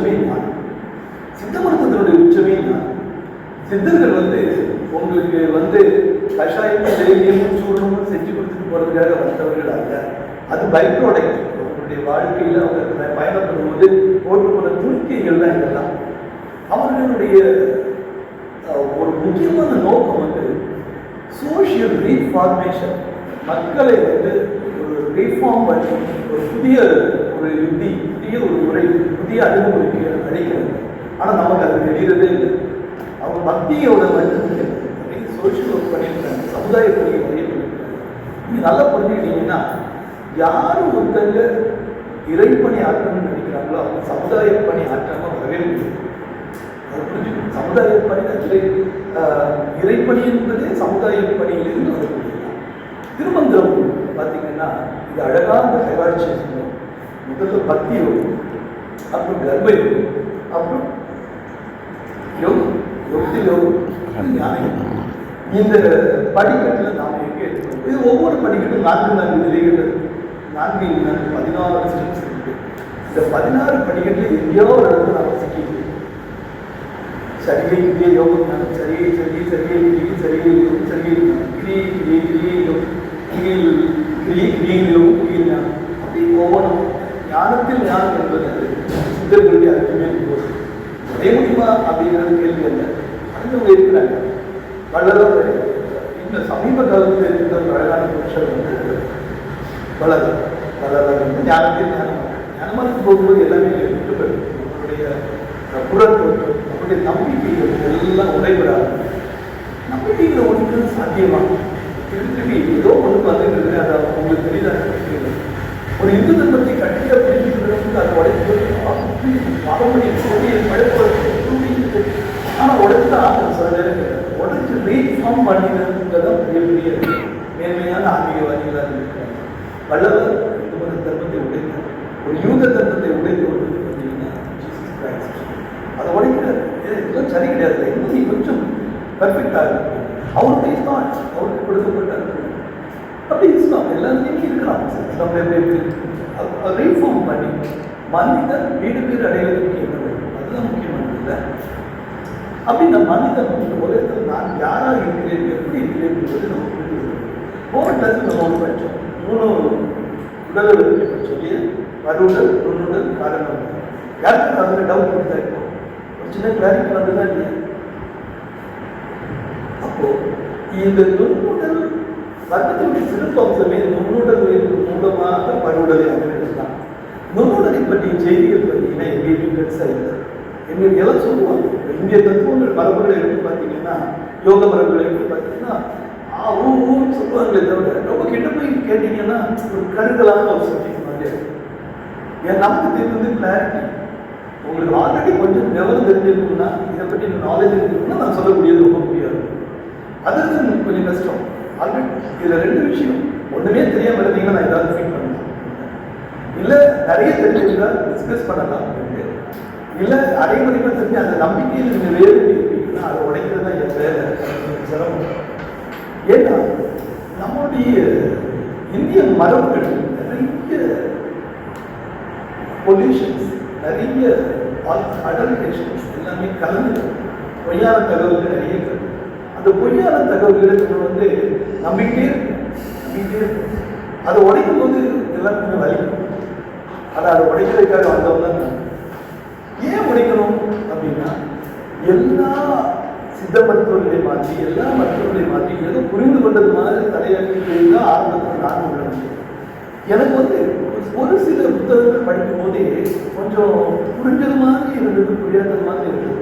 உச்சமே தான் சித்த மருத்துவத்தினுடைய உச்சமே தான் சித்தர்கள் வந்து உங்களுக்கு வந்து கஷாயம் தைரியம் சூழலும் செஞ்சு கொடுத்துட்டு போறதுக்காக வந்தவர்கள் அல்ல. அது பை ப்ராடக்ட் அவங்களுடைய வாழ்க்கையில் அவங்க பயணப்படும் போது போட்டு போன துணிக்கைகள் தான் இதெல்லாம். அவர்களுடைய ஒரு முக்கியமான நோக்கம் வந்து சோஷியல் ரீஃபார்மேஷன் மக்களை வந்து ஒரு ரீஃபார்ம் பண்ணி ஒரு புதிய ஒரு யுக்தி புதிய ஒரு முறை புதிய அணுகுமுறைக்கு அழைக்கிறது ஆனால் நமக்கு அது தெரியறதே இல்லை. அவங்க பக்தியோட மட்டும் சோஷியல் ஒர்க் பண்ணியிருக்காங்க சமுதாய பணியை பண்ணியிருக்காங்க நீங்கள் நல்லா புரிஞ்சுக்கிட்டீங்கன்னா யார் ஒருத்தங்க இறைப்பணி ஆற்றணும்னு நினைக்கிறாங்களோ அவங்க சமுதாய பணி ஆற்றாம வரவே முடியும் அது புரிஞ்சுக்கணும். சமுதாய பணி இறை இறைப்பணி என்பதே சமுதாய பணியிலிருந்து வரக்கூடியது திருமந்திரம். பார்த்தீங்கன்னா இது அழகான தயாரிச்சு சொல்லுவோம் முதல்ல பக்தி யோகம் அப்புறம் கர்ப்ப யோகம் அப்புறம் யோகம் யோகத்தில் யோகம் ஞான இந்த படிக்கட்டில் நாம் எங்கே இருக்கோம் இது ஒவ்வொரு படிக்கட்டும் நான்கு நான்கு நிலைகள் நான்கு நான்கு பதினாறு ஸ்டெப்ஸ் இருக்கு. இந்த பதினாறு படிக்கட்டில் எங்கேயோ ஒரு இடத்துல நாம் சிக்கிக்கிறோம் சரிகை இங்கே யோகம் ஞானம் சரிகை சரிகை ஞானத்தில் சித்தர்களுடைய அர்த்தமே போது அடைய முடியுமா அப்படிங்கிறது கேள்வி அல்ல அறிஞ்சவங்க இருக்கிறாங்க வளரும் இந்த சமீப காலத்தில் இருக்கிற அழகான புருஷர் வந்து வளரும் வளரும் வந்து ஞானத்தில் ஞானம் ஞானமாக போகும்போது எல்லாமே விட்டு போயிடும் நம்மளுடைய புறத்தோற்றம் நம்முடைய நம்பிக்கைகள் எல்லாம் உடைபடாது நம்பிக்கையில் ஒன்று சாத்தியமா திருப்பி ஏதோ ஒன்று வந்துட்டு இருக்கு அது உங்களுக்கு தெரியல ஒரு இந்து தர்மத்தை பாரம்பரிய கொடியை பழக்க ஆனால் உடைச்சா சில நேரங்கள் உடைச்சு ரீஃபார்ம் பண்ணினதுங்கிறதான் பெரிய பெரிய மேன்மையான ஆன்மீகவாதிகளாக இருக்கிறாங்க வல்லவர் இந்து மத தர்மத்தை உடைத்தார் ஒரு யூத தர்மத்தை உடைத்து கொண்டு பார்த்தீங்கன்னா அதை உடைக்கிறார் ஏன் இதெல்லாம் சரி கிடையாது இன்னும் நீ கொஞ்சம் பர்ஃபெக்டாக இருக்கும் அவருடைய தாட் அவருக்கு கொடுக்கப்பட்ட அப்படி இஸ்லாம் எல்லாருமே இருக்கலாம் இஸ்லாம்ல எப்படி இருக்கு ரீஃபார்ம் பண்ணி மனிதன் வீடு பேர் அடைவதற்கு என்ன வேண்டும் அதுதான் முக்கியமானது இல்லை. அப்படி இந்த மனிதன் இந்த உலகத்தில் நான் யாராக இருக்கிறேன் எப்படி இருக்கிறேன் என்பது நம்ம புரிந்து கொள்ள போன கிளாஸில் நம்ம ஒன்று படித்தோம் மூணு உடல் சொல்லி படித்தோம் வருடல் நுண்ணுடல் காரணம் யாருக்கு அதில் டவுட் இருந்தா இருக்கும் ஒரு சின்ன கிளாரிட்டி வந்ததா இல்லையா? அப்போ இந்த நுண்ணுடல் வர்க்கத்தினுடைய சிறப்பு அம்சமே நுண்ணுடல் மூலமாக பருவுடலை அமைந்ததுதான் நுண்ணுடலை செய்திகள் பார்த்தீங்கன்னா எங்கேயுமே பெருசாக இல்லை எங்களுக்கு எல்லாம் சொல்லுவாங்க. இந்திய தத்துவங்கள் மரபுகளை எடுத்து பார்த்தீங்கன்னா யோக மரபுகளை எடுத்து பார்த்தீங்கன்னா ஆ ஊ ஊன்னு சொல்லுவாங்களே தவிர ரொம்ப கிட்ட போய் கேட்டீங்கன்னா ஒரு கருதலான ஒரு சப்ஜெக்ட் மாதிரி என் நமக்கு தெரிஞ்சது கிளாரிட்டி உங்களுக்கு ஆல்ரெடி கொஞ்சம் லெவல் தெரிஞ்சிருக்கும்னா இதை பற்றி நாலேஜ் இருக்குன்னா நான் சொல்லக்கூடியது ரொம்ப முடியாது அதற்கு கொஞ்சம் கஷ்டம். ஆல்ரெடி இதில் ரெண்டு விஷயம். ஒன்றுமே தெரியாமல் இருந்தீங்கன்னா நான் ஏதாவது ஃபீல் பண்ணலாம். இல்லை நிறைய தெரிஞ்சிருந்தா டிஸ்கஸ் பண்ணலாம் அப்படின்ட்டு. இல்லை அடைமுறைகள் தெரிஞ்சு அந்த நம்பிக்கையில் நீங்கள் வேறு இருப்பீங்கன்னா அதை உடைக்கிறது தான் என் வேலை சிரமம் ஏன்னா நம்முடைய இந்திய மரபுகள் நிறைய பொல்யூஷன்ஸ் நிறைய அடல்டேஷன்ஸ் எல்லாமே கலந்து பொய்யான தகவல்கள் நிறைய இருக்கு அந்த பொய்யான தகவல்களை நம்ம வந்து நம்பிக்கிட்டே இருக்கும் நம்பிக்கிட்டே இருக்கும் அதை உடைக்கும் போது எல்லாருக்குமே வலிக்கும். ஆனால் அதை உடைக்கிறதுக்காக வந்தவங்க தான் ஏன் உடைக்கணும் அப்படின்னா எல்லா சித்த மருத்துவர்களை மாற்றி எல்லா மருத்துவர்களை மாற்றி ஏதோ புரிந்து கொண்டது மாதிரி தலையாட்டி தான் ஆரம்பத்தில் நான் உள்ளேன் எனக்கு வந்து ஒரு சில புத்தகங்கள் படிக்கும் போதே கொஞ்சம் புரிஞ்சது மாதிரி இருந்தது புரியாதது மாதிரி இருந்தது.